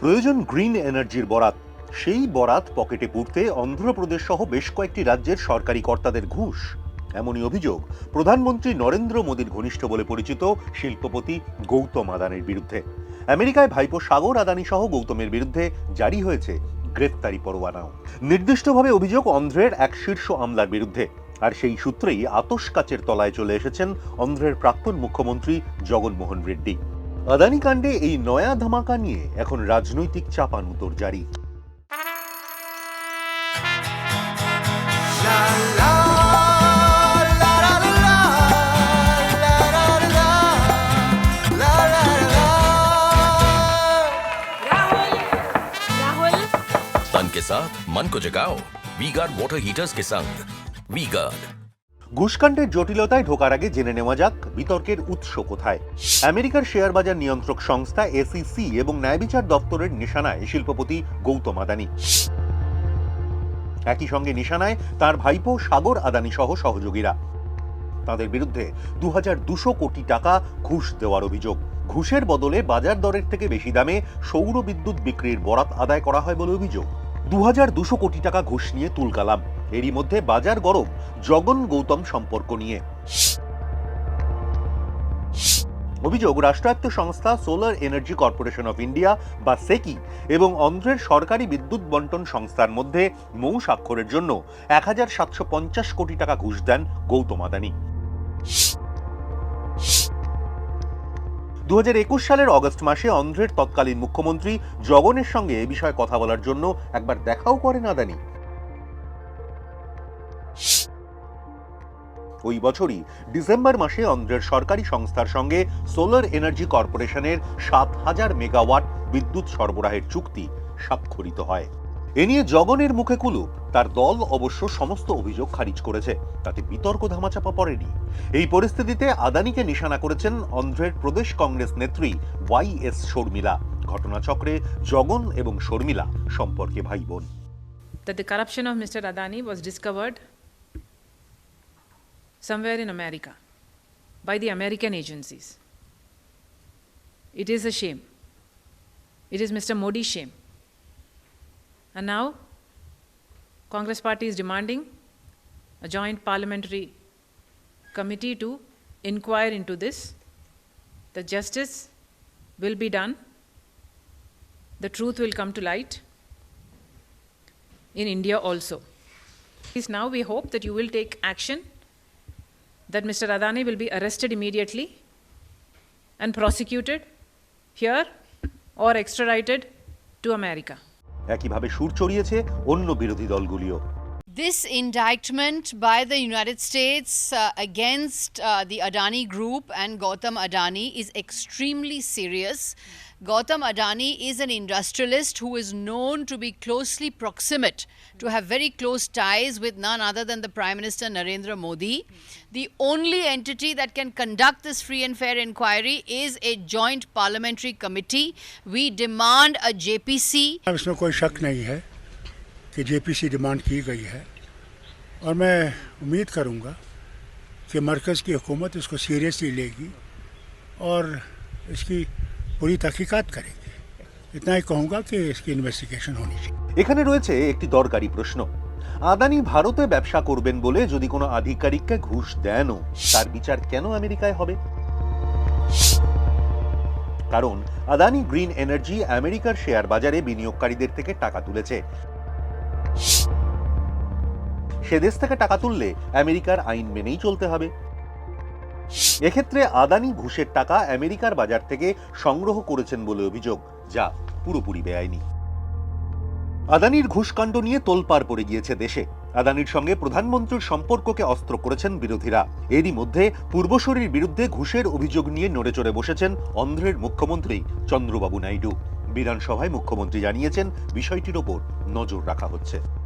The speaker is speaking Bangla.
প্রয়োজন গ্রিন এনার্জির বরাত। সেই বরাত পকেটে পুরতে অন্ধ্রপ্রদেশ সহ বেশ কয়েকটি রাজ্যের সরকারি কর্তাদের ঘুষ। এমনই অভিযোগ প্রধানমন্ত্রী নরেন্দ্র মোদীর ঘনিষ্ঠ বলে পরিচিত শিল্পপতি গৌতম আদানির বিরুদ্ধে। আমেরিকায় ভাইপো সাগর আদানি সহ গৌতমের বিরুদ্ধে জারি হয়েছে গ্রেফতারি পরোয়ানাও। নির্দিষ্টভাবে অভিযোগ অন্ধ্রের এক শীর্ষ আমলার বিরুদ্ধে। আর সেই সূত্রেই আতস কাচের তলায় চলে এসেছেন অন্ধ্রের প্রাক্তন মুখ্যমন্ত্রী জগনমোহন রেড্ডি। আদানি কাণ্ডে এই নয়া ধামাকা নিয়ে এখন রাজনৈতিক চাপানুতোর জারি राहुल राहुल तन के साथ मन को जगाओ वी गार्ड वाटर हीटर्स के संग वी गार्ड ঘুষকাণ্ডের জটিলতায় ঢোকার আগে জেনে নেওয়া যাক বিতর্কের উৎস কোথায়। আমেরিকার শেয়ার বাজার নিয়ন্ত্রক সংস্থা এসিসি এবং ন্যায়বিচার দপ্তরের নিশানায় শিল্পপতি গৌতম আদানি। একই সঙ্গে নিশানায় তার ভাইপো সাগর আদানি সহ সহযোগীরা। তাদের বিরুদ্ধে দু কোটি টাকা ঘুষ দেওয়ার অভিযোগ। ঘুষের বদলে বাজার দরের থেকে বেশি দামে সৌর বিদ্যুৎ বিক্রির বরাত আদায় করা হয় বলে অভিযোগ। দু কোটি টাকা ঘুষ নিয়ে তুলকালাম। এরই মধ্যে বাজার গরম, জগন গৌতম সম্পর্ক নিয়ে। অভিযোগ, রাষ্ট্রায়ত্ত সংস্থা solar energy corporation of India বা সেকি এবং অন্ধ্রের সরকারি বিদ্যুৎ বন্টন সংস্থার মধ্যে মৌ স্বাক্ষরের জন্য এক হাজার সাতশো পঞ্চাশ কোটি টাকা ঘুষ দেন গৌতম আদানি। দু হাজার একুশ সালের অগস্ট মাসে অন্ধ্রের তৎকালীন মুখ্যমন্ত্রী জগনের সঙ্গে এ বিষয়ে কথা বলার জন্য একবার দেখাও করেন আদানি। ওই বছরই ডিসেম্বর মাসে অন্ধ্রের সরকারি সংস্থার সঙ্গে সোলার এনার্জি কর্পোরেশনের সাত হাজার মেগাওয়াট বিদ্যুৎ সরবরাহের চুক্তি স্বাক্ষরিত হয়। এ নিয়ে জগনের মুখে কুলুপ তার দল অবশ্য সমস্ত অভিযোগ খারিজ করেছে, তাতে বিতর্ক ধামাচাপা পড়েনি। এই পরিস্থিতিতে আদানিকে নিশানা করেছেন অন্ধ্রের প্রদেশ কংগ্রেস নেত্রী ওয়াই এস শর্মিলা। ঘটনাচক্রে জগন এবং শর্মিলা সম্পর্কে ভাই বোন। That the corruption of Mr. Adani was somewhere in America by the American agencies. It is a shame. It is Mr. Modi's shame. And now, Congress party is demanding a joint parliamentary committee to inquire into this. The justice will be done. The truth will come to light in India also. Is now we hope that you will take action, that Mr. Adani will be arrested immediately and prosecuted here or extradited to America. একইভাবে সুর চড়িয়েছে অন্য বিরোধী দলগুলিও This indictment by the United States uh, against uh, the Adani Group and Gautam Adani is extremely serious. Gautam Adani is an industrialist who is known to be closely proximate, to have very close ties with none other than the Prime Minister Narendra Modi. The only entity that can conduct this free and fair inquiry is a joint parliamentary committee. We demand a JPC इसमें कोई शक नहीं है कि जेपीसी डिमांड की गई है और मैं उम्मीद करूंगा कि मरकज़ की हुकूमत इसको सीरियसली लेगी और इसकी पूरी तहकीकात करेगी इतना ही कहूँगा कि इसकी इन्वेस्टिगेशन होनी चाहिए এখানে রয়েছে একটি দরকারি প্রশ্ন আদানি ভারতে ব্যবসা করবেন বলে যদি কোনো আধিকারিককে ঘুষ দেনও তার বিচার কেন আমেরিকায় হবে কারণ আদানি গ্রিন এনার্জি আমেরিকার শেয়ার বাজারে বিনিয়োগকারীদের থেকে টাকা তুলেছে সে দেশ থেকে টাকা তুললে আমেরিকার আইন মেনেই চলতে হবে। এক্ষেত্রে আদানি ঘুষের টাকা আমেরিকার বাজার থেকে সংগ্রহ করেছেন বলে অভিযোগ, যা পুরোপুরি বেআইনি। আদানির ঘুষকাণ্ড নিয়ে তোলপাড় পড়ে গিয়েছে দেশে। আদানির সঙ্গে প্রধানমন্ত্রীর সম্পর্ককে অস্ত্র করেছেন বিরোধীরা। এরই মধ্যে পূর্বশরীর বিরুদ্ধে ঘুষের অভিযোগ নিয়ে নড়েচড়ে বসেছেন অন্ধ্রের মুখ্যমন্ত্রী চন্দ্রবাবু নাইডু। বিধানসভায় মুখ্যমন্ত্রী জানিয়েছেন, বিষয়টির ওপর নজর রাখা হচ্ছে।